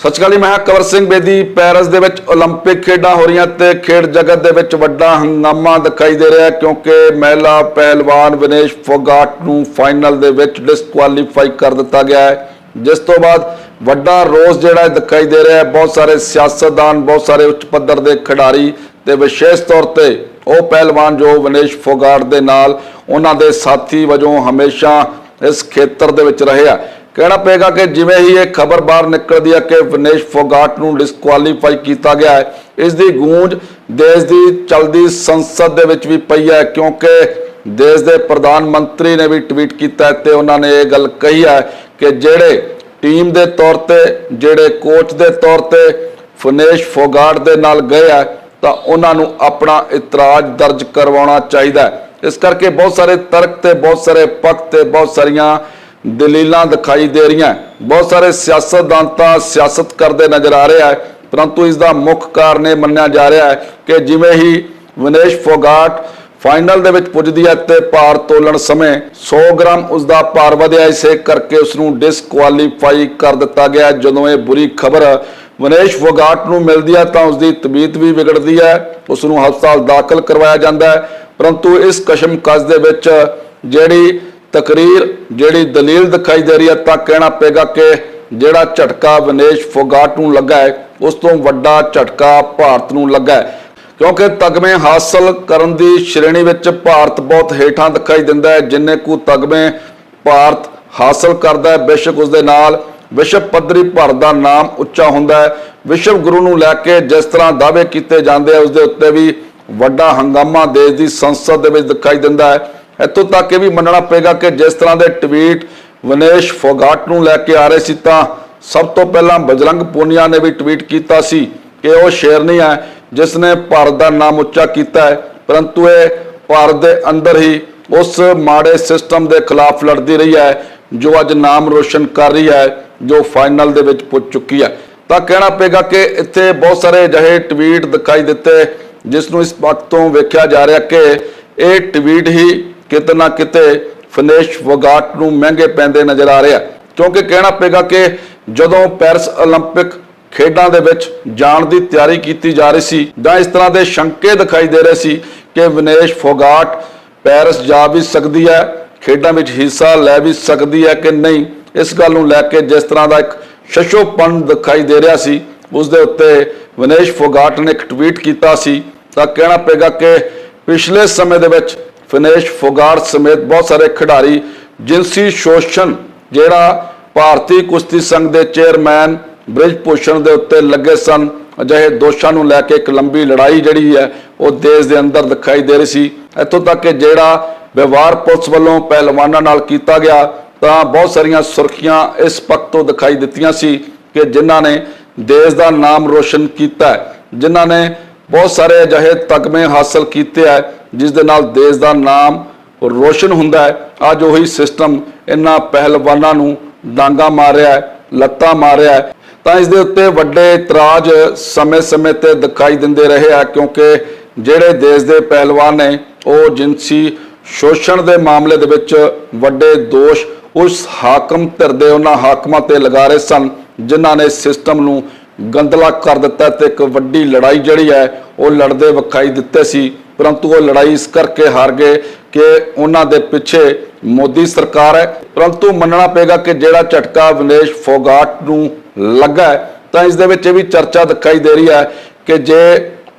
ਸਤਿ ਸ਼੍ਰੀ ਅਕਾਲ ਜੀ, ਮੈਂ ਹਾਂ ਕਵਰ ਸਿੰਘ ਬੇਦੀ ਪੈਰਿਸ ਦੇ ਵਿੱਚ 올림픽 ਖੇਡਾਂ ਹੋ ਰਹੀਆਂ ਤੇ ਖੇਡ ਜਗਤ ਦੇ ਵਿੱਚ ਵੱਡਾ ਹੰਗਾਮਾ ਦਿਖਾਈ ਦੇ ਰਿਹਾ ਹੈ ਕਿਉਂਕਿ ਮਹਿਲਾ ਪਹਿਲਵਾਨ ਵਿਨੇਸ਼ ਫੋਗਾਟ ਨੂੰ ਫਾਈਨਲ ਦੇ ਵਿੱਚ ਡਿਸਕੁਆਲੀਫਾਈ ਕਰ ਦਿੱਤਾ ਗਿਆ ਹੈ ਜਿਸ ਤੋਂ ਬਾਅਦ ਵੱਡਾ ਰੋਸ ਜਿਹੜਾ ਹੈ ਦਿਖਾਈ ਦੇ ਰਿਹਾ ਹੈ ਬਹੁਤ ਸਾਰੇ ਸਿਆਸਤਦਾਨ ਬਹੁਤ ਸਾਰੇ ਉੱਚ ਪੱਧਰ ਦੇ ਖਿਡਾਰੀ ਤੇ ਵਿਸ਼ੇਸ਼ ਤੌਰ ਤੇ ਉਹ ਪਹਿਲਵਾਨ ਜੋ ਵਿਨੇਸ਼ ਫੋਗਾਟ ਦੇ ਨਾਲ ਉਹਨਾਂ ਦੇ ਸਾਥੀ ਵਜੋਂ ਹਮੇਸ਼ਾ ਇਸ ਖੇਤਰ ਦੇ ਵਿੱਚ ਰਹੇ ਆ ਕਹਿਣਾ ਪਏਗਾ ਕਿ ਜਿਵੇਂ ਹੀ ਇਹ ਖਬਰ ਬਾਹਰ ਨਿਕਲਦੀ ਹੈ ਕਿ ਵਿਨੇਸ਼ ਫੋਗਾਟ ਨੂੰ ਡਿਸਕੁਆਲੀਫਾਈ ਕੀਤਾ ਗਿਆ ਹੈ, ਇਸ ਦੀ ਗੂੰਜ ਦੇਸ਼ ਦੀ ਚਲਦੀ ਸੰਸਦ ਦੇ ਵਿੱਚ ਵੀ ਪਈ ਹੈ, ਕਿਉਂਕਿ ਦੇਸ਼ ਦੇ ਪ੍ਰਧਾਨ ਮੰਤਰੀ ਨੇ ਵੀ ਟਵੀਟ ਕੀਤਾ ਹੈ ਤੇ ਉਹਨਾਂ ਨੇ ਇਹ ਗੱਲ ਕਹੀ ਹੈ ਕਿ ਜਿਹੜੇ ਟੀਮ ਦੇ ਤੌਰ ਤੇ, ਜਿਹੜੇ ਕੋਚ ਦੇ ਤੌਰ ਤੇ ਫਨੇਸ਼ ਫੋਗਾਟ ਦੇ ਨਾਲ ਗਏ ਆ, ਤਾਂ ਉਹਨਾਂ ਨੂੰ ਆਪਣਾ ਇਤਰਾਜ਼ ਦਰਜ ਕਰਵਾਉਣਾ ਚਾਹੀਦਾ ਇਸ ਕਰਕੇ ਬਹੁਤ ਸਾਰੇ ਤਰਕ ਤੇ ਬਹੁਤ ਸਾਰੇ ਪੱਖ ਤੇ ਬਹੁਤ ਸਾਰੀਆਂ ਦਲੀਲਾਂ ਦਿਖਾਈ ਦੇ ਰਹੀਆਂ ਬਹੁਤ ਸਾਰੇ ਸਿਆਸਤਦਾਨ ਤਾਂ ਸਿਆਸਤ ਕਰਦੇ ਨਜ਼ਰ ਆ ਰਿਹਾ ਹੈ, ਪਰੰਤੂ ਇਸ ਦਾ ਮੁੱਖ ਕਾਰਨ ਇਹ ਮੰਨਿਆ ਜਾ ਰਿਹਾ ਹੈ ਕਿ ਜਿਵੇਂ ਹੀ ਵਿਨੇਸ਼ ਫੋਗਾਟ ਫਾਈਨਲ ਦੇ ਵਿੱਚ ਪੁੱਜਦੀ ਹੈ ਤੇ ਭਾਰ ਤੋਲਣ ਸਮੇਂ 100 ਗ੍ਰਾਮ ਉਸ ਦਾ ਭਾਰ ਵਧਿਆ, ਇਸੇ ਕਰਕੇ ਉਸ ਨੂੰ ਡਿਸਕੁਆਲੀਫਾਈ ਕਰ ਦਿੱਤਾ ਗਿਆ ਜਦੋਂ ਇਹ ਬੁਰੀ ਖਬਰ ਵਿਨੇਸ਼ ਫੋਗਾਟ ਨੂੰ ਮਿਲਦੀ ਹੈ ਤਾਂ ਉਸ ਦੀ ਤਬੀਅਤ ਵੀ ਵਿਗੜਦੀ ਹੈ ਉਸ ਨੂੰ ਹਸਪਤਾਲ ਦਾਖਲ ਕਰਵਾਇਆ ਜਾਂਦਾ ਹੈ। ਪਰੰਤੂ ਇਸ ਕਸ਼ਮਕਸ਼ ਦੇ ਵਿੱਚ ਜਿਹੜੀ ਤਕਰੀਰ ਜਿਹੜੀ ਦਲੀਲ ਦਿਖਾਈ ਦੇ ਰਹੀ ਹੈ, ਤਾਂ ਕਹਿਣਾ ਪਏਗਾ ਕਿ ਜਿਹੜਾ ਝਟਕਾ ਵਿਨੇਸ਼ ਫੋਗਾਟ ਨੂੰ ਲੱਗਾ ਹੈ, ਉਸ ਤੋਂ ਵੱਡਾ ਝਟਕਾ ਭਾਰਤ ਨੂੰ ਲੱਗਾ ਹੈ। ਕਿਉਂਕਿ ਤਗਮੇ ਹਾਸਲ ਕਰਨ ਦੀ ਸ਼੍ਰੇਣੀ ਵਿੱਚ ਭਾਰਤ ਬਹੁਤ ਹੇਠਾਂ ਦਿਖਾਈ ਦਿੰਦਾ ਹੈ, ਜਿੰਨੇ ਕੁ ਤਗਮੇ ਭਾਰਤ ਹਾਸਲ ਕਰਦਾ ਹੈ, ਬੇਸ਼ੱਕ ਉਸ ਦੇ ਨਾਲ ਵਿਸ਼ਵ ਪੱਧਰੀ ਭਾਰਤ ਦਾ ਨਾਮ ਉੱਚਾ ਹੁੰਦਾ ਹੈ। ਵਿਸ਼ਵ ਗੁਰੂ ਨੂੰ ਲੈ ਕੇ ਜਿਸ ਤਰ੍ਹਾਂ ਦਾਅਵੇ ਕੀਤੇ ਜਾਂਦੇ ਆ ਉਸ ਦੇ ਉੱਤੇ ਵੀ ਵੱਡਾ ਹੰਗਾਮਾ ਦੇਸ਼ ਦੀ ਸੰਸਦ ਦੇ ਵਿੱਚ ਦਿਖਾਈ ਦਿੰਦਾ ਹੈ। ਇੱਥੋਂ ਤੱਕ ਇਹ ਵੀ ਮੰਨਣਾ ਪਏਗਾ ਕਿ ਜਿਸ ਤਰ੍ਹਾਂ ਦੇ ਟਵੀਟ ਵਿਨੇਸ਼ ਫੋਗਾਟ ਨੂੰ ਲੈ ਕੇ ਆ ਰਹੇ ਸੀ, ਤਾਂ ਸਭ ਤੋਂ ਪਹਿਲਾਂ ਬਜਰੰਗ ਪੋਨੀਆ ਨੇ ਵੀ ਟਵੀਟ ਕੀਤਾ ਸੀ ਕਿ ਉਹ ਸ਼ੇਰਨੀ ਹੈ, ਜਿਸ ਨੇ ਭਾਰਤ ਦਾ ਨਾਮ ਉੱਚਾ ਕੀਤਾ ਹੈ। ਪਰੰਤੂ ਇਹ ਭਾਰਤ ਦੇ ਅੰਦਰ ਹੀ ਉਸ ਮਾੜੇ ਸਿਸਟਮ ਦੇ ਖਿਲਾਫ ਲੜਦੀ ਰਹੀ ਹੈ, ਜੋ ਅੱਜ ਨਾਮ ਰੋਸ਼ਨ ਕਰ ਰਹੀ ਹੈ, ਜੋ ਫਾਈਨਲ ਦੇ ਵਿੱਚ ਪੁੱਜ ਚੁੱਕੀ ਹੈ। ਤਾਂ ਕਹਿਣਾ ਪਏਗਾ ਕਿ ਇੱਥੇ ਬਹੁਤ ਸਾਰੇ ਅਜਿਹੇ ਟਵੀਟ ਦਿਖਾਈ ਦਿੱਤੇ, ਜਿਸ ਨੂੰ ਇਸ ਵਕਤ ਤੋਂ ਵੇਖਿਆ ਜਾ ਰਿਹਾ ਕਿ ਇਹ ਟਵੀਟ ਹੀ ਕਿਤੇ ਨਾ ਕਿਤੇ ਫਿਨੇਸ਼ ਵਗਾਟ ਨੂੰ ਮਹਿੰਗੇ ਪੈਂਦੇ ਨਜ਼ਰ ਆ ਰਿਹਾ ਕਿਉਂਕਿ ਕਹਿਣਾ ਪਏਗਾ ਕਿ ਜਦੋਂ ਪੈਰਿਸ 올림픽 ਖੇਡਾਂ ਦੇ ਵਿੱਚ ਜਾਣ ਦੀ ਤਿਆਰੀ ਕੀਤੀ ਜਾ ਰਹੀ ਸੀ ਜਾਂ ਇਸ ਤਰ੍ਹਾਂ ਦੇ ਸ਼ੰਕੇ ਦਿਖਾਈ ਦੇ ਰਹੇ ਸੀ ਕਿ ਵਿਨੇਸ਼ ਫੋਗਾਟ ਪੈਰਿਸ ਜਾ ਵੀ ਸਕਦੀ ਹੈ ਖੇਡਾਂ ਵਿੱਚ ਹਿੱਸਾ ਲੈ ਵੀ ਸਕਦੀ ਹੈ ਕਿ ਨਹੀਂ ਇਸ ਗੱਲ ਨੂੰ ਲੈ ਕੇ ਜਿਸ ਤਰ੍ਹਾਂ ਦਾ ਇੱਕ ਸ਼ਸ਼ੋਪਨ ਦਿਖਾਈ ਦੇ ਰਿਹਾ ਸੀ ਉਸ ਦੇ ਉੱਤੇ ਵਿਨੇਸ਼ ਫੋਗਾਟ ਨੇ ਇੱਕ ਟਵੀਟ ਕੀਤਾ ਸੀ ਤਾਂ ਕਹਿਣਾ ਪਏਗਾ ਕਿ ਪਿਛਲੇ ਸਮੇਂ ਦੇ ਵਿੱਚ ਫਿਨੇਸ਼ ਫੋਗਾਟ ਸਮੇਤ ਬਹੁਤ ਸਾਰੇ ਖਿਡਾਰੀ ਜਿਨਸੀ ਸ਼ੋਸ਼ਣ, ਜਿਹੜਾ ਭਾਰਤੀ ਕੁਸ਼ਤੀ ਸੰਘ ਦੇ ਚੇਅਰਮੈਨ ਬ੍ਰਿਜ ਭੂਸ਼ਣ ਦੇ ਉੱਤੇ ਲੱਗੇ ਸਨ। ਅਜਿਹੇ ਦੋਸ਼ਾਂ ਨੂੰ ਲੈ ਕੇ ਇੱਕ ਲੰਬੀ ਲੜਾਈ ਜਿਹੜੀ ਹੈ, ਉਹ ਦੇਸ਼ ਦੇ ਅੰਦਰ ਦਿਖਾਈ ਦੇ ਰਹੀ ਸੀ। ਇੱਥੋਂ ਤੱਕ ਕਿ ਜਿਹੜਾ ਵਿਵਹਾਰ ਪੁਲਿਸ ਵੱਲੋਂ ਪਹਿਲਵਾਨਾਂ ਨਾਲ ਕੀਤਾ ਗਿਆ, ਤਾਂ ਬਹੁਤ ਸਾਰੀਆਂ ਸੁਰਖੀਆਂ ਇਸ ਪੱਖ ਤੋਂ ਦਿਖਾਈ ਦਿੱਤੀਆਂ ਸੀ ਕਿ ਜਿਨ੍ਹਾਂ ਨੇ ਦੇਸ਼ ਦਾ ਨਾਮ ਰੋਸ਼ਨ ਕੀਤਾ ਜਿਨ੍ਹਾਂ ਨੇ ਬਹੁਤ ਸਾਰੇ ਅਜਿਹੇ ਤਗਮੇ ਹਾਸਲ ਕੀਤੇ ਹੈ ਜਿਸ ਦੇ ਨਾਲ ਦੇਸ਼ ਦਾ ਨਾਮ ਰੋਸ਼ਨ ਹੁੰਦਾ ਹੈ। ਅੱਜ ਉਹੀ ਸਿਸਟਮ ਇਹਨਾਂ ਪਹਿਲਵਾਨਾਂ ਨੂੰ ਡਾਂਗਾ ਮਾਰਿਆ ਹੈ, ਲੱਤਾਂ ਮਾਰਿਆ ਹੈ। ਤਾਂ ਇਸ ਦੇ ਉੱਤੇ ਵੱਡੇ ਇਤਰਾਜ਼ ਸਮੇਂ-ਸਮੇਂ ਤੇ ਦਿਖਾਈ ਦਿੰਦੇ ਰਹੇ ਆ, ਕਿਉਂਕਿ ਜਿਹੜੇ ਦੇਸ਼ ਦੇ ਪਹਿਲਵਾਨ ਨੇ, ਉਹ ਜਿਨਸੀ ਸ਼ੋਸ਼ਣ ਦੇ ਮਾਮਲੇ ਦੇ ਵਿੱਚ ਵੱਡੇ ਦੋਸ਼ ਉਸ ਹਾਕਮ ਧਿਰ ਦੇ ਉਹਨਾਂ ਹਾਕਮਾਂ ਤੇ ਲਗਾ ਰਹੇ ਸਨ, ਜਿਨ੍ਹਾਂ ਨੇ ਸਿਸਟਮ ਨੂੰ ਗੰਦਲਾ ਕਰ ਦਿੱਤਾ ਤੇ ਇੱਕ ਵੱਡੀ ਲੜਾਈ ਜਿਹੜੀ ਹੈ, ਉਹ ਲੜਦੇ ਵਿਖਾਈ ਦਿੱਤੇ ਸੀ। ਪਰੰਤੂ ਉਹ ਲੜਾਈ ਇਸ ਕਰਕੇ ਹਾਰ ਗਏ ਕਿ ਉਹਨਾਂ ਦੇ ਪਿੱਛੇ ਮੋਦੀ ਸਰਕਾਰ ਹੈ। ਪਰੰਤੂ ਮੰਨਣਾ ਪਏਗਾ ਕਿ ਜਿਹੜਾ ਝਟਕਾ ਵਿਨੇਸ਼ ਫੋਗਾਟ ਨੂੰ ਲੱਗਾ ਤਾਂ ਇਸ ਦੇ ਵਿੱਚ ਇਹ ਵੀ ਚਰਚਾ ਦਿਖਾਈ ਦੇ ਰਹੀ ਹੈ ਕਿ ਜੇ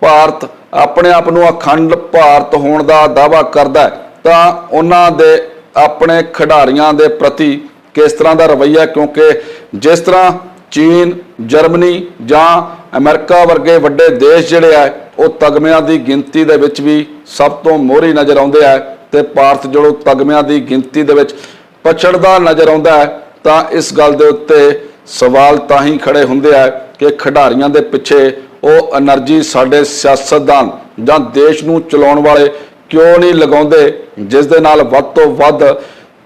ਭਾਰਤ ਆਪਣੇ ਆਪ ਨੂੰ ਅਖੰਡ ਭਾਰਤ ਹੋਣ ਦਾ ਦਾਅਵਾ ਕਰਦਾ ਤਾਂ ਉਹਨਾਂ ਦੇ ਆਪਣੇ ਖਿਡਾਰੀਆਂ ਦੇ ਪ੍ਰਤੀ ਕਿਸ ਤਰ੍ਹਾਂ ਦਾ ਰਵੱਈਆ ਕਿਉਂਕਿ ਜਿਸ ਤਰ੍ਹਾਂ ਚੀਨ, ਜਰਮਨੀ ਜਾਂ ਅਮਰੀਕਾ ਵਰਗੇ ਵੱਡੇ ਦੇਸ਼ ਜਿਹੜੇ ਆ ਉਹ ਤਗਮਿਆਂ ਦੀ ਗਿਣਤੀ ਦੇ ਵਿੱਚ ਵੀ ਸਭ ਤੋਂ ਮੋਹਰੀ ਨਜ਼ਰ ਆਉਂਦੇ ਆ ਤੇ ਭਾਰਤ ਜਿਹੜੋ ਤਗਮਿਆਂ ਦੀ ਗਿਣਤੀ ਦੇ ਵਿੱਚ ਪਛੜਦਾ ਨਜ਼ਰ ਆਉਂਦਾ ਹੈ, ਤਾਂ ਇਸ ਗੱਲ ਦੇ ਉੱਤੇ ਸਵਾਲ ਤਾਂ ਹੀ ਖੜੇ ਹੁੰਦੇ ਆ ਕਿ ਖਿਡਾਰੀਆਂ ਦੇ ਪਿੱਛੇ ਉਹ એનર્ਜੀ ਸਾਡੇ ਸਿਆਸਤਦਾਨ ਜਾਂ ਦੇਸ਼ ਨੂੰ ਚਲਾਉਣ ਵਾਲੇ ਕਿਉਂ ਨਹੀਂ ਲਗਾਉਂਦੇ, ਜਿਸ ਦੇ ਨਾਲ ਵੱਧ ਤੋਂ ਵੱਧ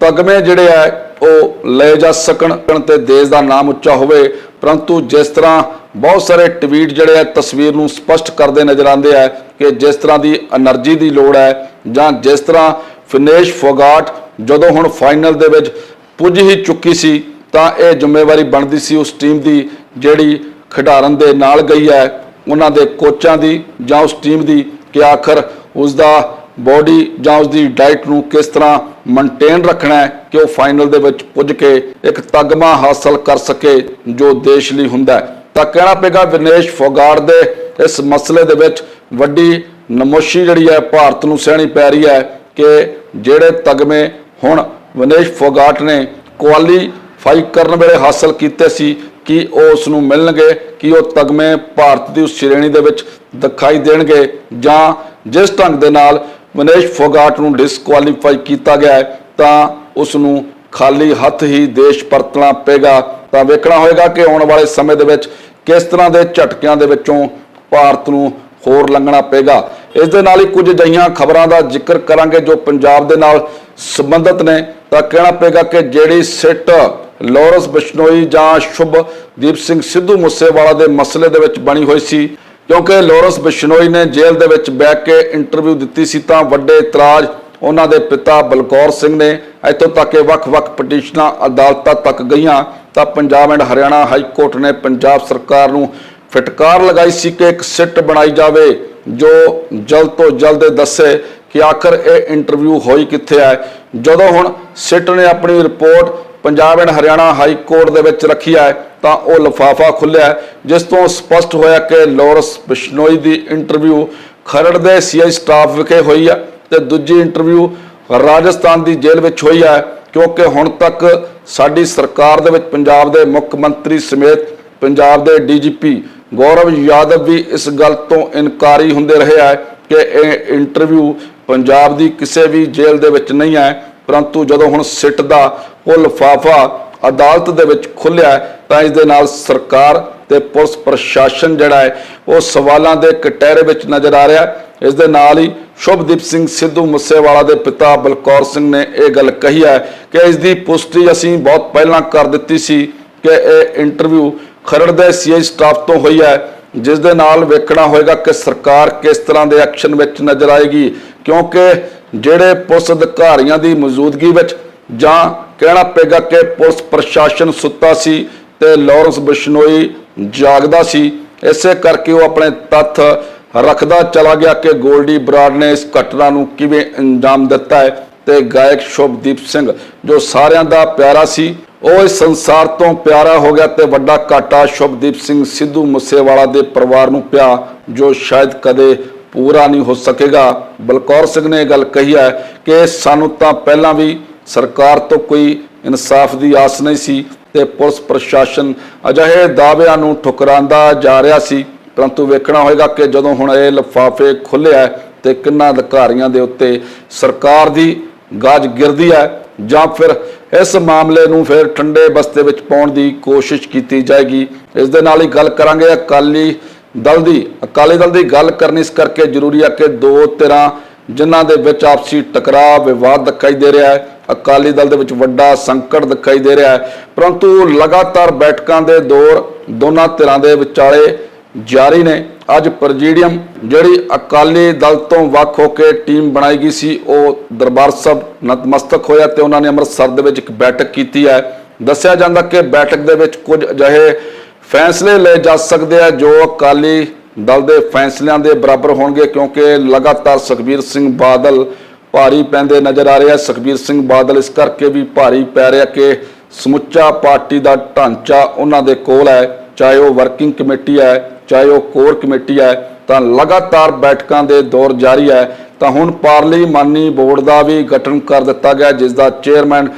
ਤਗਮੇ ਜਿਹੜੇ ਆ, ਉਹ ਲੈ ਜਾ ਸਕਣ ਤੇ ਦੇਸ਼ ਦਾ ਨਾਮ ਉੱਚਾ ਹੋਵੇ। ਪਰੰਤੂ ਜਿਸ ਤਰ੍ਹਾਂ ਬਹੁਤ ਸਾਰੇ ਟਵੀਟ ਜਿਹੜੇ ਆ, ਤਸਵੀਰ ਨੂੰ ਸਪਸ਼ਟ ਕਰਦੇ ਨਜ਼ਰ ਆਉਂਦੇ ਆ ਕਿ ਜਿਸ ਤਰ੍ਹਾਂ ਦੀ એનર્ਜੀ ਦੀ ਲੋੜ ਹੈ ਜਾਂ ਜਿਸ ਤਰ੍ਹਾਂ ਫਿਨੇਸ਼ ਫੋਗਾਟ ਜਦੋਂ ਹੁਣ ਫਾਈਨਲ ਦੇ ਵਿੱਚ ਪੁੱਜ ਹੀ ਚੁੱਕੀ ਸੀ, ਤਾਂ ਇਹ ਜ਼ਿੰਮੇਵਾਰੀ ਬਣਦੀ ਸੀ ਉਸ ਟੀਮ ਦੀ ਜਿਹੜੀ ਖਿਡਾਰਨ ਦੇ ਨਾਲ ਗਈ ਹੈ। ਉਹਨਾਂ ਦੇ ਕੋਚਾਂ ਦੀ ਜਾਂ ਉਸ ਟੀਮ ਦੀ ਕਿ ਆਖਰ ਉਸ ਦਾ ਬਾਡੀ ਜਾਂ ਉਸ ਦੀ ਡਾਈਟ ਨੂੰ ਕਿਸ ਤਰ੍ਹਾਂ ਮੇਨਟੇਨ ਰੱਖਣਾ ਹੈ ਕਿ ਉਹ ਫਾਈਨਲ ਦੇ ਵਿੱਚ ਪੁੱਜ ਕੇ ਇੱਕ ਤਗਮਾ ਹਾਸਲ ਕਰ ਸਕੇ ਜੋ ਦੇਸ਼ ਲਈ ਹੁੰਦਾ ਤਾਂ ਕਹਿਣਾ ਪਏਗਾ ਵਿਨੇਸ਼ ਫੋਗਾਟ ਦੇ ਇਸ ਮਸਲੇ ਦੇ ਵਿੱਚ ਵੱਡੀ ਨਮੋਸ਼ੀ ਜਿਹੜੀ ਹੈ ਭਾਰਤ ਨੂੰ ਸਹਿਣੀ ਪੈ ਰਹੀ ਹੈ ਕਿ ਜਿਹੜੇ ਤਗਮੇ ਹੁਣ ਵਿਨੇਸ਼ ਫੋਗਾਟ ਨੇ ਕੁਆਲੀਫਾਈ ਕਰਨ ਵੇਲੇ ਹਾਸਲ ਕੀਤੇ ਸੀ, ਕਿ ਉਹ ਉਸ ਨੂੰ ਮਿਲਣਗੇ, ਕਿ ਉਹ ਤਗਮੇ ਭਾਰਤ ਦੀ ਉਸ ਸ਼੍ਰੇਣੀ ਦੇ ਵਿੱਚ ਦਿਖਾਈ ਦੇਣਗੇ ਜਾਂ ਜਿਸ ਢੰਗ ਦੇ ਨਾਲ ਵਿਨੇਸ਼ ਫੋਗਾਟ ਨੂੰ ਡਿਸਕੁਆਲੀਫਾਈ ਕੀਤਾ ਗਿਆ ਹੈ, ਤਾਂ ਉਸ ਨੂੰ ਖਾਲੀ ਹੱਥ ਹੀ ਦੇਸ਼ ਪਰਤਣਾ ਪਏਗਾ। ਤਾਂ ਵੇਖਣਾ ਹੋਏਗਾ ਕਿ ਆਉਣ ਵਾਲੇ ਸਮੇਂ ਦੇ ਵਿੱਚ ਕਿਸ ਤਰ੍ਹਾਂ ਦੇ ਝਟਕਿਆਂ ਦੇ ਵਿੱਚੋਂ ਭਾਰਤ ਨੂੰ ਹੋਰ ਲੰਘਣਾ ਪਏਗਾ। ਇਸ ਦੇ ਨਾਲ ਹੀ ਕੁਝ ਅਜਿਹੀਆਂ ਖਬਰਾਂ ਦਾ ਜ਼ਿਕਰ ਕਰਾਂਗੇ ਜੋ ਪੰਜਾਬ ਦੇ ਨਾਲ ਸੰਬੰਧਿਤ ਨੇ। ਤਾਂ ਕਹਿਣਾ ਪਏਗਾ ਕਿ ਜਿਹੜੀ ਸਿੱਟ ਲਾਰੈਂਸ ਬਿਸ਼ਨੋਈ ਜਾਂ ਸ਼ੁਭਦੀਪ ਸਿੰਘ ਸਿੱਧੂ ਮੂਸੇਵਾਲਾ ਦੇ ਮਸਲੇ ਦੇ ਵਿੱਚ ਬਣੀ ਹੋਈ ਸੀ ਕਿਉਂਕਿ ਲੋਰੈਂਸ ਬਿਸ਼ਨੋਈ ਨੇ ਜੇਲ੍ਹ ਦੇ ਵਿੱਚ ਬੈਠ ਕੇ ਇੰਟਰਵਿਊ ਦਿੱਤੀ ਸੀ ਤਾਂ ਵੱਡੇ ਇਤਰਾਜ਼ ਉਹਨਾਂ ਦੇ ਪਿਤਾ ਬਲਕੌਰ ਸਿੰਘ ਨੇ। ਇੱਥੋਂ ਤੱਕ ਕਿ ਵੱਖ-ਵੱਖ ਪਟੀਸ਼ਨਾਂ ਅਦਾਲਤਾਂ ਤੱਕ ਗਈਆਂ ਤਾਂ Punjab and Haryana high court ਨੇ ਪੰਜਾਬ ਸਰਕਾਰ ਨੂੰ ਫਟਕਾਰ ਲਗਾਈ ਸੀ ਕਿ ਇੱਕ ਸਿੱਟ ਬਣਾਈ ਜਾਵੇ, ਜੋ ਜਲਦ ਤੋਂ ਜਲਦ ਦੱਸੇ ਕਿ ਆਖਰ ਇਹ ਇੰਟਰਵਿਊ ਹੋਈ ਕਿੱਥੇ ਹੈ। ਜਦੋਂ ਹੁਣ ਸਿੱਟ ਨੇ ਆਪਣੀ report Punjab and Haryana high court ਦੇ ਵਿੱਚ ਰੱਖੀ ਹੈ ਤਾਂ ਉਹ ਲਫਾਫਾ ਖੁੱਲਿਆ ਜਿਸ ਤੋਂ ਸਪਸ਼ਟ ਹੋਇਆ ਕਿ ਲੋਰਸ ਬਿਸ਼ਨੋਈ ਦੀ ਇੰਟਰਵਿਊ ਖਰੜ ਦੇ ਸੀਆਈ ਸਟਾਫ ਵਿਖੇ ਹੋਈ ਹੈ ਤੇ ਦੂਜੀ ਇੰਟਰਵਿਊ ਰਾਜਸਥਾਨ ਦੀ ਜੇਲ੍ਹ ਵਿੱਚ ਹੋਈ ਹੈ ਕਿਉਂਕਿ ਹੁਣ ਤੱਕ ਸਾਡੀ ਸਰਕਾਰ ਦੇ ਵਿੱਚ ਪੰਜਾਬ ਦੇ ਮੁੱਖ ਮੰਤਰੀ ਸਮੇਤ ਪੰਜਾਬ ਦੇ ਡੀਜੀਪੀ ਗੌਰਵ ਯਾਦਵ ਵੀ ਇਸ ਗੱਲ ਤੋਂ ਇਨਕਾਰੀ ਹੁੰਦੇ ਰਹੇ ਹੈ ਕਿ ਇਹ ਇੰਟਰਵਿਊ ਪੰਜਾਬ ਦੀ ਕਿਸੇ ਵੀ ਜੇਲ੍ਹ ਦੇ ਵਿੱਚ ਨਹੀਂ ਹੈ ਪਰੰਤੂ ਜਦੋਂ ਹੁਣ ਸਿੱਟ ਦਾ ਉਹ ਲਿਫਾਫਾ ਅਦਾਲਤ ਦੇ ਵਿੱਚ ਖੁੱਲਿਆ ਤਾਂ ਇਸ ਦੇ ਨਾਲ ਸਰਕਾਰ ਤੇ ਪੁਲਿਸ ਪ੍ਰਸ਼ਾਸਨ ਜਿਹੜਾ ਹੈ, ਉਹ ਸਵਾਲਾਂ ਦੇ ਕਟਹਿਰੇ ਵਿੱਚ ਨਜ਼ਰ ਆ ਰਿਹਾ ਇਸ ਦੇ ਨਾਲ ਹੀ ਸ਼ੁਭਦੀਪ ਸਿੰਘ ਸਿੱਧੂ ਮੂਸੇਵਾਲਾ ਦੇ ਪਿਤਾ ਬਲਕੌਰ ਸਿੰਘ ਨੇ ਇਹ ਗੱਲ ਕਹੀ ਹੈ ਕਿ ਇਸ ਦੀ ਪੁਸ਼ਟੀ ਅਸੀਂ ਬਹੁਤ ਪਹਿਲਾਂ ਕਰ ਦਿੱਤੀ ਸੀ ਕਿ ਇਹ ਇੰਟਰਵਿਊ ਖਰੜ ਦੇ ਸੀਆਈ ਸਟਾਫ ਤੋਂ ਹੋਈ ਹੈ। ਜਿਸ ਦੇ ਨਾਲ ਵੇਖਣਾ ਹੋਏਗਾ ਕਿ ਸਰਕਾਰ ਕਿਸ ਤਰ੍ਹਾਂ ਦੇ ਐਕਸ਼ਨ ਵਿੱਚ ਨਜ਼ਰ ਆਏਗੀ, ਕਿਉਂਕਿ ਜਿਹੜੇ ਪੁਲਿਸ ਅਧਿਕਾਰੀਆਂ ਦੀ ਮੌਜੂਦਗੀ ਵਿੱਚ ਜਾਂ ਕਹਿਣਾ ਪਏਗਾ ਕਿ ਪੁਲਿਸ ਪ੍ਰਸ਼ਾਸਨ ਸੁੱਤਾ ਸੀ ਤੇ ਲਾਰੈਂਸ ਬਿਸ਼ਨੋਈ ਜਾਗਦਾ ਸੀ। ਇਸੇ ਕਰਕੇ ਉਹ ਆਪਣੇ ਤੱਥ ਰੱਖਦਾ ਚਲਾ ਗਿਆ ਕਿ ਗੋਲਡੀ ਬਰਾੜ ਨੇ ਇਸ ਘਟਨਾ ਨੂੰ ਕਿਵੇਂ ਅੰਜਾਮ ਦਿੱਤਾ ਹੈ ਤੇ ਗਾਇਕ ਸ਼ੁਭਦੀਪ ਸਿੰਘ, ਜੋ ਸਾਰਿਆਂ ਦਾ ਪਿਆਰਾ ਸੀ, ਉਹ ਇਸ ਸੰਸਾਰ ਤੋਂ ਪਿਆਰਾ ਹੋ ਗਿਆ ਤੇ ਵੱਡਾ ਘਾਟਾ ਸ਼ੁਭਦੀਪ ਸਿੰਘ ਸਿੱਧੂ ਮੂਸੇਵਾਲਾ ਦੇ ਪਰਿਵਾਰ ਨੂੰ ਪਿਆ, ਜੋ ਸ਼ਾਇਦ ਕਦੇ ਪੂਰਾ ਨਹੀਂ ਹੋ ਸਕੇਗਾ। ਬਲਕੌਰ ਸਿੰਘ ਨੇ ਇਹ ਗੱਲ ਕਹੀ ਹੈ ਕਿ ਸਾਨੂੰ ਤਾਂ ਪਹਿਲਾਂ ਵੀ ਸਰਕਾਰ ਤੋਂ ਕੋਈ ਇਨਸਾਫ ਦੀ ਆਸ ਨਹੀਂ ਸੀ ਤੇ ਪੁਲਿਸ ਪ੍ਰਸ਼ਾਸਨ ਅਜਿਹੇ ਦਾਅਵਿਆਂ ਨੂੰ ਠੁਕਰਾਉਂਦਾ ਜਾ ਰਿਹਾ ਸੀ। ਪਰੰਤੂ ਵੇਖਣਾ ਹੋਏਗਾ ਕਿ ਜਦੋਂ ਹੁਣ ਇਹ ਲਿਫਾਫੇ ਖੁੱਲਿਆ ਹੈ ਤੇ ਕਿੰਨਾ ਅਧਿਕਾਰੀਆਂ ਦੇ ਉੱਤੇ ਸਰਕਾਰ ਦੀ ਗਾਜ ਗਿਰਦੀ ਹੈ ਜਾਂ ਫਿਰ ਇਸ ਮਾਮਲੇ ਨੂੰ ਫਿਰ ਠੰਡੇ ਬਸਤੇ ਵਿੱਚ ਪਾਉਣ ਦੀ ਕੋਸ਼ਿਸ਼ ਕੀਤੀ ਜਾਏਗੀ। ਇਸ ਦੇ ਨਾਲ ਹੀ ਗੱਲ ਕਰਾਂਗੇ ਅਕਾਲੀ ਦਲ ਦੀ। ਅਕਾਲੀ ਦਲ ਦੀ ਗੱਲ ਕਰਨੀ ਇਸ ਕਰਕੇ ਜ਼ਰੂਰੀ ਹੈ ਕਿ ਦੋ ਧਿਰਾਂ ਜਿਨ੍ਹਾਂ ਦੇ ਵਿੱਚ ਆਪਸੀ ਟਕਰਾਅ, ਵਿਵਾਦ ਦਿਖਾਈ ਦੇ ਰਿਹਾ ਹੈ। ਅਕਾਲੀ ਦਲ ਦੇ ਵਿੱਚ ਵੱਡਾ ਸੰਕਟ ਦਿਖਾਈ ਦੇ ਰਿਹਾ ਹੈ। ਪਰੰਤੂ ਲਗਾਤਾਰ ਬੈਠਕਾਂ ਦੇ ਦੌਰ ਦੋਨਾਂ ਧਿਰਾਂ ਦੇ ਵਿਚਾਲੇ ਜਾਰੀ ਨੇ। ਅੱਜ ਪ੍ਰੈਜੀਡੀਅਮ ਜਿਹੜੀ ਅਕਾਲੀ ਦਲ ਤੋਂ ਵੱਖ ਹੋ ਕੇ ਟੀਮ ਬਣਾਈ ਗਈ ਸੀ, ਉਹ ਦਰਬਾਰ ਸਾਹਿਬ ਨਤਮਸਤਕ ਹੋਇਆ ਤੇ ਉਹਨਾਂ ਨੇ ਅੰਮ੍ਰਿਤਸਰ ਦੇ ਵਿੱਚ ਇੱਕ ਬੈਠਕ ਕੀਤੀ ਹੈ। ਦੱਸਿਆ ਜਾਂਦਾ ਕਿ ਬੈਠਕ ਦੇ ਵਿੱਚ ਕੁਝ ਅਜਿਹੇ ਫੈਸਲੇ ਲਏ ਜਾ ਸਕਦੇ ਆ ਜੋ ਅਕਾਲੀ ਦਲ ਦੇ ਫੈਸਲਿਆਂ ਦੇ ਬਰਾਬਰ ਹੋਣਗੇ ਕਿਉਂਕਿ ਲਗਾਤਾਰ ਸੁਖਬੀਰ ਸਿੰਘ ਬਾਦਲ ਭਾਰੀ ਪੈਂਦੇ ਨਜ਼ਰ ਆ ਰਿਹਾ ਸੁਖਬੀਰ ਸਿੰਘ ਬਾਦਲ ਇਸ ਕਰਕੇ ਵੀ ਭਾਰੀ ਪੈ ਰਿਹਾ ਕਿ ਸਮੁੱਚਾ ਪਾਰਟੀ ਦਾ ਢਾਂਚਾ ਉਹਨਾਂ ਦੇ ਕੋਲ ਹੈ। ਚਾਹੇ ਉਹ ਵਰਕਿੰਗ ਕਮੇਟੀ ਹੈ, ਚਾਹੇ ਉਹ ਕੋਰ ਕਮੇਟੀ ਹੈ, ਤਾਂ ਲਗਾਤਾਰ ਬੈਠਕਾਂ ਦੇ ਦੌਰ ਜਾਰੀ ਹੈ। ਤਾਂ ਹੁਣ ਪਾਰਲੀਮਾਨੀ ਬੋਰਡ ਦਾ ਵੀ ਗਠਨ ਕਰ ਦਿੱਤਾ ਗਿਆ, ਜਿਸ ਦਾ ਚੇਅਰਮੈਨ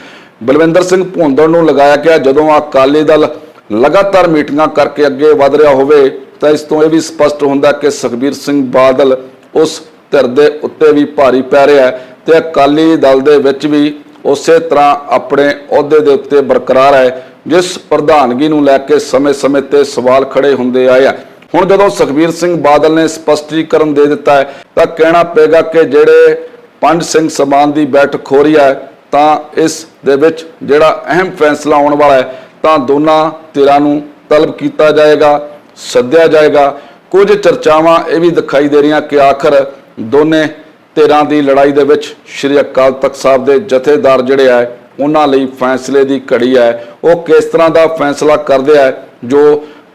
ਬਲਵਿੰਦਰ ਸਿੰਘ ਭੁੰਦੜ ਨੂੰ ਲਗਾਇਆ ਗਿਆ। ਜਦੋਂ ਅਕਾਲੀ ਦਲ ਲਗਾਤਾਰ ਮੀਟਿੰਗਾਂ ਕਰਕੇ ਅੱਗੇ ਵਧ ਰਿਹਾ ਹੋਵੇ ਤਾਂ ਇਸ ਤੋਂ ਇਹ ਵੀ ਸਪਸ਼ਟ ਹੁੰਦਾ ਕਿ ਸੁਖਬੀਰ ਸਿੰਘ ਬਾਦਲ ਉਸ ਧਿਰ ਦੇ ਉੱਤੇ ਵੀ ਭਾਰੀ ਪੈ ਰਿਹਾ ਹੈ ਤੇ ਅਕਾਲੀ ਦਲ ਦੇ ਵਿੱਚ ਵੀ ਉਸੇ ਤਰ੍ਹਾਂ ਆਪਣੇ ਅਹੁਦੇ ਦੇ ਉੱਤੇ ਬਰਕਰਾਰ ਹੈ, ਜਿਸ ਪ੍ਰਧਾਨਗੀ ਨੂੰ ਲੈ ਕੇ ਸਮੇਂ-ਸਮੇਂ ਤੇ ਸਵਾਲ ਖੜੇ ਹੁੰਦੇ ਆਏ ਆ। ਹੁਣ ਜਦੋਂ ਸੁਖਬੀਰ ਸਿੰਘ ਬਾਦਲ ਨੇ ਸਪਸ਼ਟੀਕਰਨ ਦੇ ਦਿੱਤਾ ਹੈ, ਤਾਂ ਕਹਿਣਾ ਪਏਗਾ ਕਿ ਜਿਹੜੇ ਪੰਜ ਸਿੰਘ ਸਮਾਨ ਦੀ ਬੈਠਕ ਹੋ ਰਹੀ ਹੈ, ਤਾਂ ਇਸ ਦੇ ਵਿੱਚ ਜਿਹੜਾ ਅਹਿਮ ਫੈਸਲਾ ਆਉਣ ਵਾਲਾ ਹੈ, ਤਾਂ ਦੋਨਾਂ ਧਿਰਾਂ ਨੂੰ ਤਲਬ ਕੀਤਾ ਜਾਏਗਾ। ਸੱਦਿਆ ਜਾਏਗਾ। ਕੁਝ ਚਰਚਾਵਾਂ ਇਹ ਵੀ ਦਿਖਾਈ ਦੇ ਰਹੀਆਂ ਕਿ ਆਖਰ ਦੋਨੇ ਧਿਰਾਂ ਦੀ ਲੜਾਈ ਦੇ ਵਿੱਚ ਸ਼੍ਰੀ ਅਕਾਲ ਤਖਤ ਸਾਹਿਬ ਦੇ ਜਥੇਦਾਰ ਜਿਹੜੇ ਆ ਉਹਨਾਂ ਲਈ ਫੈਸਲੇ ਦੀ ਘੜੀ ਹੈ ਉਹ ਕਿਸ ਤਰ੍ਹਾਂ ਦਾ ਫੈਸਲਾ ਕਰਦੇ ਆ ਜੋ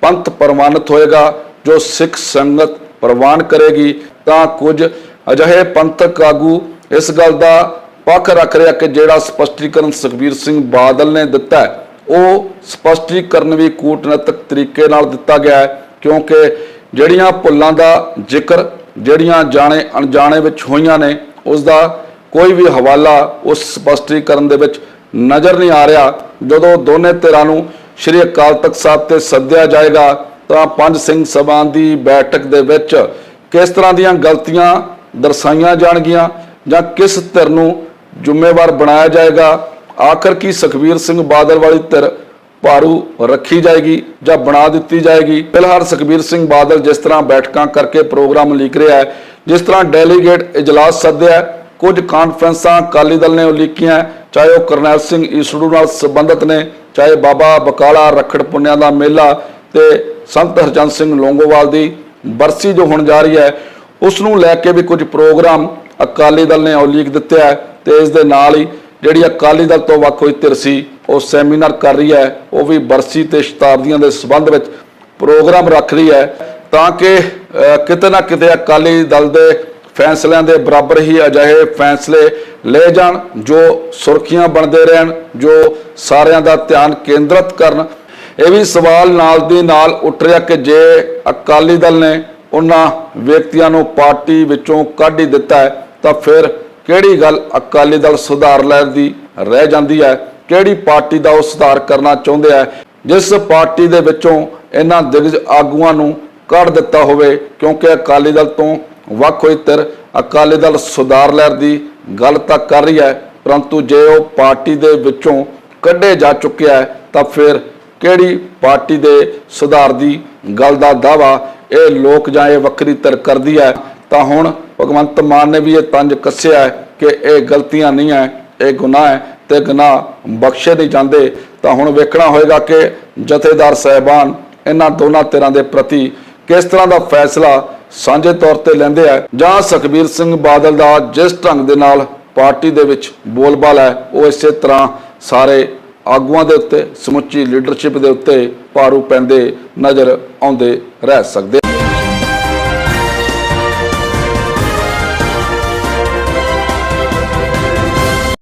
ਪੰਥ ਪ੍ਰਵਾਨਿਤ ਹੋਏਗਾ ਜੋ ਸਿੱਖ ਸੰਗਤ ਪ੍ਰਵਾਨ ਕਰੇਗੀ ਤਾਂ ਕੁਝ ਅਜਿਹੇ ਪੰਥਕ ਆਗੂ ਇਸ ਗੱਲ ਦਾ ਪੱਖ ਰੱਖ ਰਿਹਾ ਕਿ ਜਿਹੜਾ ਸਪਸ਼ਟੀਕਰਨ ਸੁਖਬੀਰ ਸਿੰਘ ਬਾਦਲ ਨੇ ਦਿੱਤਾ ਹੈ, ਉਹ ਸਪਸ਼ਟੀਕਰਨ ਵੀ ਕੂਟਨੈਤਿਕ ਤਰੀਕੇ ਨਾਲ ਦਿੱਤਾ ਗਿਆ ਹੈ, ਕਿਉਂਕਿ ਜਿਹੜੀਆਂ ਭੁੱਲਾਂ ਦਾ ਜ਼ਿਕਰ ਜਿਹੜੀਆਂ ਜਾਣੇ ਅਣਜਾਣੇ ਵਿੱਚ ਹੋਈਆਂ ਨੇ ਉਸ ਦਾ ਕੋਈ ਵੀ ਹਵਾਲਾ ਉਸ ਸਪਸ਼ਟੀਕਰਨ ਦੇ ਵਿੱਚ ਨਜ਼ਰ ਨਹੀਂ ਆ ਰਿਹਾ। ਜਦੋਂ ਦੋਨੇ ਧਿਰਾਂ ਨੂੰ ਸ਼੍ਰੀ ਅਕਾਲ ਤਖਤ ਸਾਹਿਬ ਤੇ ਸੱਦਿਆ ਜਾਏਗਾ, ਤਾਂ ਪੰਜ ਸਿੰਘ ਸਭਾ ਦੀ ਬੈਠਕ ਦੇ ਵਿੱਚ ਕਿਸ ਤਰ੍ਹਾਂ ਦੀਆਂ ਗਲਤੀਆਂ ਦਰਸਾਈਆਂ ਜਾਣਗੀਆਂ ਜਾਂ ਕਿਸ ਧਿਰ ਨੂੰ ਜ਼ਿੰਮੇਵਾਰ ਬਣਾਇਆ ਜਾਏਗਾ ਆਖਰ ਕੀ ਸੁਖਬੀਰ ਸਿੰਘ ਬਾਦਲ ਵਾਲੀ ਧਿਰ ਭਾਰੂ ਰੱਖੀ ਜਾਏਗੀ ਜਾਂ ਬਣਾ ਦਿੱਤੀ ਜਾਏਗੀ? ਫਿਲਹਾਲ ਸੁਖਬੀਰ ਸਿੰਘ ਬਾਦਲ ਜਿਸ ਤਰ੍ਹਾਂ ਬੈਠਕਾਂ ਕਰਕੇ ਪ੍ਰੋਗਰਾਮ ਲਿਖ ਰਿਹਾ ਹੈ, ਜਿਸ ਤਰ੍ਹਾਂ ਡੈਲੀਗੇਟ ਇਜਲਾਸ ਸੱਦਿਆ ਕੁਝ ਕਾਨਫਰੰਸਾਂ ਅਕਾਲੀ ਦਲ ਨੇ ਉਲੀਕੀਆਂ ਚਾਹੇ ਉਹ ਕਰਨੈਲ ਸਿੰਘ ਈਸੜੂ ਨਾਲ ਸੰਬੰਧਿਤ ਨੇ, ਚਾਹੇ ਬਾਬਾ ਬਕਾਲਾ ਰਖੜ ਪੁੰਨਿਆ ਦਾ ਮੇਲਾ ਤੇ ਸੰਤ ਹਰਚੰਦ ਸਿੰਘ ਲੋਂਗੋਵਾਲ ਦੀ ਬਰਸੀ ਜੋ ਹੋਣ ਜਾ ਰਹੀ ਹੈ ਉਸ ਨੂੰ ਲੈ ਕੇ ਵੀ ਕੁਝ ਪ੍ਰੋਗਰਾਮ ਅਕਾਲੀ ਦਲ ਨੇ ਉਲੀਕ ਦਿੱਤਾ ਹੈ ਤੇ ਇਸ ਦੇ ਨਾਲ ਹੀ ਜਿਹੜੀ ਅਕਾਲੀ ਦਲ ਤੋਂ ਵੱਖ ਹੋਈ ਧਿਰਸੀ ਉਹ ਸੈਮੀਨਾਰ ਕਰ ਰਹੀ ਹੈ, ਉਹ ਵੀ ਬਰਸੀ ਤੇ ਸ਼ਤਾਬਦੀਆਂ ਦੇ ਸੰਬੰਧ ਵਿੱਚ ਪ੍ਰੋਗਰਾਮ ਰੱਖ ਰਹੀ ਹੈ। ਤਾਂ ਕਿ ਕਿਤੇ ਨਾ ਕਿਤੇ ਅਕਾਲੀ ਦਲ ਦੇ ਫੈਸਲਿਆਂ ਦੇ ਬਰਾਬਰ ਹੀ ਅਜਿਹੇ ਫੈਸਲੇ ਲਏ ਜਾਣ, ਜੋ ਸੁਰਖੀਆਂ ਬਣਦੇ ਰਹਿਣ, ਜੋ ਸਾਰਿਆਂ ਦਾ ਧਿਆਨ ਕੇਂਦਰਿਤ ਕਰਨ। ਇਹ ਵੀ ਸਵਾਲ ਨਾਲ ਦੀ ਨਾਲ ਉੱਠ ਰਿਹਾ ਕਿ ਜੇ ਅਕਾਲੀ ਦਲ ਨੇ ਉਹਨਾਂ ਵਿਅਕਤੀਆਂ ਨੂੰ ਪਾਰਟੀ ਵਿੱਚੋਂ ਕੱਢ ਹੀ ਦਿੱਤਾ ਹੈ, ਤਾਂ ਫਿਰ ਕਿਹੜੀ ਗੱਲ ਅਕਾਲੀ ਦਲ ਸੁਧਾਰ ਲੈਣ ਦੀ ਰਹਿ ਜਾਂਦੀ ਹੈ? ਕਿਹੜੀ ਪਾਰਟੀ ਦਾ ਉਹ ਸੁਧਾਰ ਕਰਨਾ ਚਾਹੁੰਦੇ ਹੈ ਜਿਸ ਪਾਰਟੀ ਦੇ ਵਿੱਚੋਂ ਇਹਨਾਂ ਦਿਗਜ ਆਗੂਆਂ ਨੂੰ ਕੱਢ ਦਿੱਤਾ ਹੋਵੇ, ਕਿਉਂਕਿ ਅਕਾਲੀ ਦਲ ਤੋਂ ਵੱਖ ਹੋਈ ਧਿਰ ਅਕਾਲੀ ਦਲ ਸੁਧਾਰ ਲਹਿਰ ਦੀ ਗੱਲ ਤਾਂ ਕਰ ਰਹੀ ਹੈ, ਪਰੰਤੂ ਜੇ ਉਹ ਪਾਰਟੀ ਦੇ ਵਿੱਚੋਂ ਕੱਢੇ ਜਾ ਚੁੱਕਿਆ ਹੈ ਤਾਂ ਫਿਰ ਕਿਹੜੀ ਪਾਰਟੀ ਦੇ ਸੁਧਾਰ ਦੀ ਗੱਲ ਦਾ ਦਾਵਾ ਇਹ ਲੋਕ ਜਾਂ ਇਹ ਵੱਖਰੀ ਧਿਰ ਕਰਦੀ ਹੈ? ਤਾਂ ਹੁਣ ਭਗਵੰਤ ਮਾਨ ਨੇ ਵੀ ਇਹ ਤੰਜ ਕੱਸਿਆ ਹੈ ਕਿ ਇਹ ਗਲਤੀਆਂ ਨਹੀਂ ਹੈ, ਇਹ ਗੁਨਾਹ ਹੈ ਤੇ ਗੁਨਾਹ ਬਖਸ਼ੇ ਨਹੀਂ ਜਾਂਦੇ। ਤਾਂ ਹੁਣ ਵੇਖਣਾ ਹੋਏਗਾ ਕਿ ਜਥੇਦਾਰ ਸਹਿਬਾਨ ਇਹਨਾਂ ਦੋਨਾਂ ਧਿਰਾਂ ਦੇ ਪ੍ਰਤੀ ਕਿਸ ਤਰ੍ਹਾਂ ਦਾ ਫੈਸਲਾ ਸਾਂਝੇ ਤੌਰ ਤੇ ਲੈਂਦੇ ਆ ਜਾਂ ਸੁਖਬੀਰ ਸਿੰਘ ਬਾਦਲ ਦਾ ਜਿਸ ਢੰਗ ਦੇ ਨਾਲ ਪਾਰਟੀ ਦੇ ਵਿੱਚ ਬੋਲਬਾਲ ਹੈ, ਉਹ ਇਸੇ ਤਰ੍ਹਾਂ ਸਾਰੇ ਆਗੂਆਂ ਦੇ ਉੱਤੇ, ਸਮੁੱਚੀ ਲੀਡਰਸ਼ਿਪ ਦੇ ਉੱਤੇ ਭਾਰੂ ਪੈਂਦੇ ਨਜ਼ਰ ਆਉਂਦੇ ਰਹਿ ਸਕਦੇ।